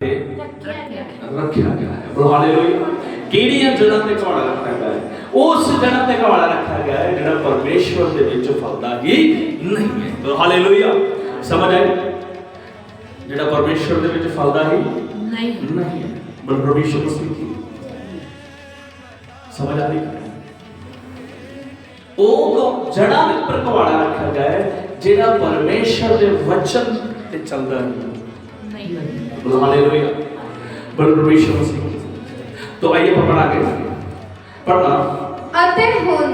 ਤੇ ਰੱਖਿਆ ਗਿਆ। ਹੈ। ਬੋਲੋ ਹਾਲੇਲੂਇਆ। ਕਿਹੜੀਆਂ ਜੜ੍ਹਾਂ ਤੇ ਕਵਾੜਾ ਰੱਖਿਆ ਗਿਆ ਹੈ? ਉਸ ਜੜ੍ਹਾਂ ਤੇ ਕਵਾੜਾ ਰੱਖਿਆ ਗਿਆ ਹੈ ਜਿਹੜਾ ਪਰਮੇਸ਼ਵਰ ਦੇ ਵਿੱਚ ਫਲਦਾ ਹੀ ਨਹੀਂ ਹੈ। ਬੋਲੋ ਹਾਲੇਲੂਇਆ। ਸਮਝ ਆਈ? ਜਿਹੜਾ ਪਰਮੇਸ਼ਵਰ ਦੇ ਵਿੱਚ ਫਲਦਾ ਹੀ ਨਹੀਂ। ਨਹੀਂ ਬਲ ਪਰਮੇਸ਼ਵਰ ਮਸੀਹ ਕੀ? ਸਮਝ ਆ ਰਹੀ ਉਹ ਜੜ੍ਹਾਂ ਦੇ ਉੱਪਰ ਕਵਾੜਾ ਰੱਖਿਆ ਗਿਆ ਹੈ ਜਿਹੜਾ ਪਰਮੇਸ਼ਵਰ ਦੇ ਵਚਨ ਤੇ ਚੱਲਦਾ ਹੈ मतलब तो आइए पढ़ आगे। पढ़ना। अतः हुन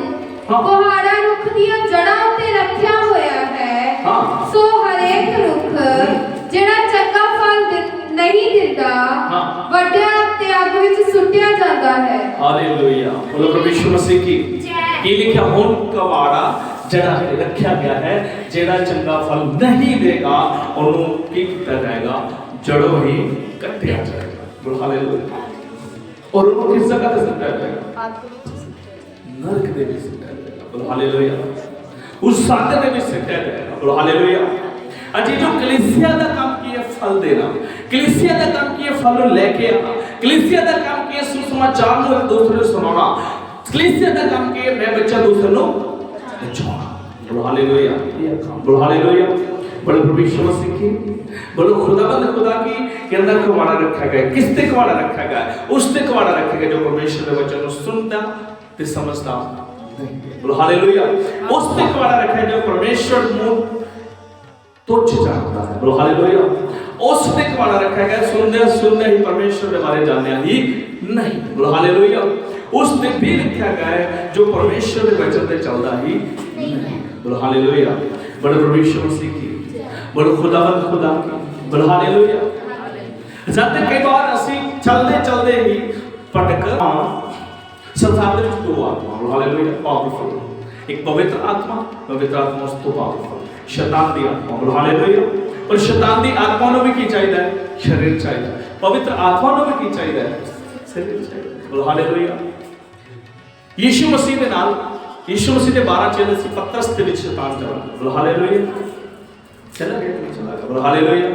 हाँ। कोहाड़ा रुख दिया जड़ा ते रखिया होया है। हाँ। सो हर एक रुख जड़ा चक्का फल नहीं दिंदा हाँ। वड्या ते अग विच सुट्या जाता है। हालेलुया। बोलो प्रभु मसीह की। ये लिखा हुन कोहाड़ा जड़ा रखिया गया है जेड़ा चंगा फल नहीं देगा और की किया जाएगा? ਜਾਏਗਾ ਜੜੋਂ ਹੀ ਕੱਟਿਆ ਜਾਏਗਾ ਬੋਲੋ ਹਾਲੇਲੁਇਆ ਔਰ ਉਹਨੂੰ ਕਿਸ ਜਗ੍ਹਾ ਤੇ ਸੁੱਟਿਆ ਜਾਏਗਾ ਨਰਕ ਦੇ ਵਿੱਚ ਸਿੱਟਿਆ ਜਾਏਗਾ ਬੋਲੋ ਹਾਲੇਲੂਇਆ ਉਸ ਸਾਧ ਦੇ ਵਿੱਚ ਸਿੱਟਿਆ ਜਾਏਗਾ ਬੋਲੋ ਹਾਲੇਲੂਇਆ ਅਜੀ ਜੋ ਕਲੀਸਿਆ ਦਾ ਕੰਮ ਕੀ ਹੈ ਫਲ ਦੇਣਾ। ਕਲੀਸਿਆ ਦਾ ਕੰਮ ਕੀ ਹੈ ਫਲ ਨੂੰ ਲੈ ਕੇ ਆਣਾ ਕਲੀਸਿਆ ਦਾ ਕੰਮ ਕੀ ਹੈ ਸੁਸਮਾਚਾਰ ਨੂੰ ਇੱਕ ਦੂਸਰੇ ਨੂੰ ਸੁਣਾਉਣਾ ਕਲੀਸਿਆ ਦਾ ਕੰਮ ਕੀ ਹੈ ਮੈਂ ਬੱਚਾ बोले प्रभु यीशु मसीह की बोलो खुदाबंद खुदा की के अंदर कवाड़ा रखा गया किसने कवाड़ा रखा गया उसने कवाड़ा रखा गया जो परमेश्वर के वचन को सुनता ते समझता बोलो हालेलुया उसने कवाड़ा रखा है जो परमेश्वर मुंह तुच्छ जानता है बोलो हालेलुया उसने कवाड़ा रखा गया सुनने सुनने ही परमेश्वर के बारे जानने ही नहीं बोलो हालेलुया उसने भी लिखा गया है जो परमेश्वर के वचन पे चलता ही नहीं बोलो हालेलुया बड़े परमेश्वर मसीह की ਬੋਲੋ, ਖੁਦਾ ਬੰਦ ਖੁਦਾ ਬੋਲ, ਹਾਲੇਲੂਇਆ। ਜਦ ਕਈ ਵਾਰ ਅਸੀਂ ਚਲਦੇ ਚਲਦੇ ਹੀ ਭਟਕ ਸੰਸਾਰ ਦੇ ਵਿੱਚ ਦੋ ਆਤਮਾ ਬੋਲ ਹਾਲੇਲੂਇਆ ਪਾਵਰਫੁਲ ਇੱਕ ਪਵਿੱਤਰ ਆਤਮਾ ਪਵਿੱਤਰ ਆਤਮਾ ਉਸ ਤੋਂ ਪਾਵਰਫੁਲ ਸ਼ੈਤਾਨ ਦੀ ਆਤਮਾ ਬੋਲ ਹਾਲੇਲੂਇਆ। ਪਰ ਸ਼ੈਤਾਨ ਦੀ ਆਤਮਾ ਨੂੰ ਵੀ ਕੀ ਚਾਹੀਦਾ ਹੈ? ਸ਼ਰੀਰ ਚਾਹੀਦਾ ਪਵਿੱਤਰ ਆਤਮਾ ਨੂੰ ਵੀ ਕੀ ਚਾਹੀਦਾ ਹੈ? ਸ਼ਰੀਰ ਚਾਹੀਦਾ ਬੋਲ, ਹਾਲੇਲੂਇਆ। ਯੀਸ਼ੂ ਮਸੀਹ ਦੇ ਨਾਲ, ਯੀਸ਼ੂ ਮਸੀਹ ਦੇ 12 ਚੇਲੇ ਸੀ ਪਤਰਸ ਦੇ ਵਿੱਚ ਸ਼ੈਤਾਨ ਚਲਾ ਬੋਲ, ਹਾਲੇਲੂਇਆ। செல்ல கேட்டு சொன்னாங்க அப்புறம் ஹாலையிலோயா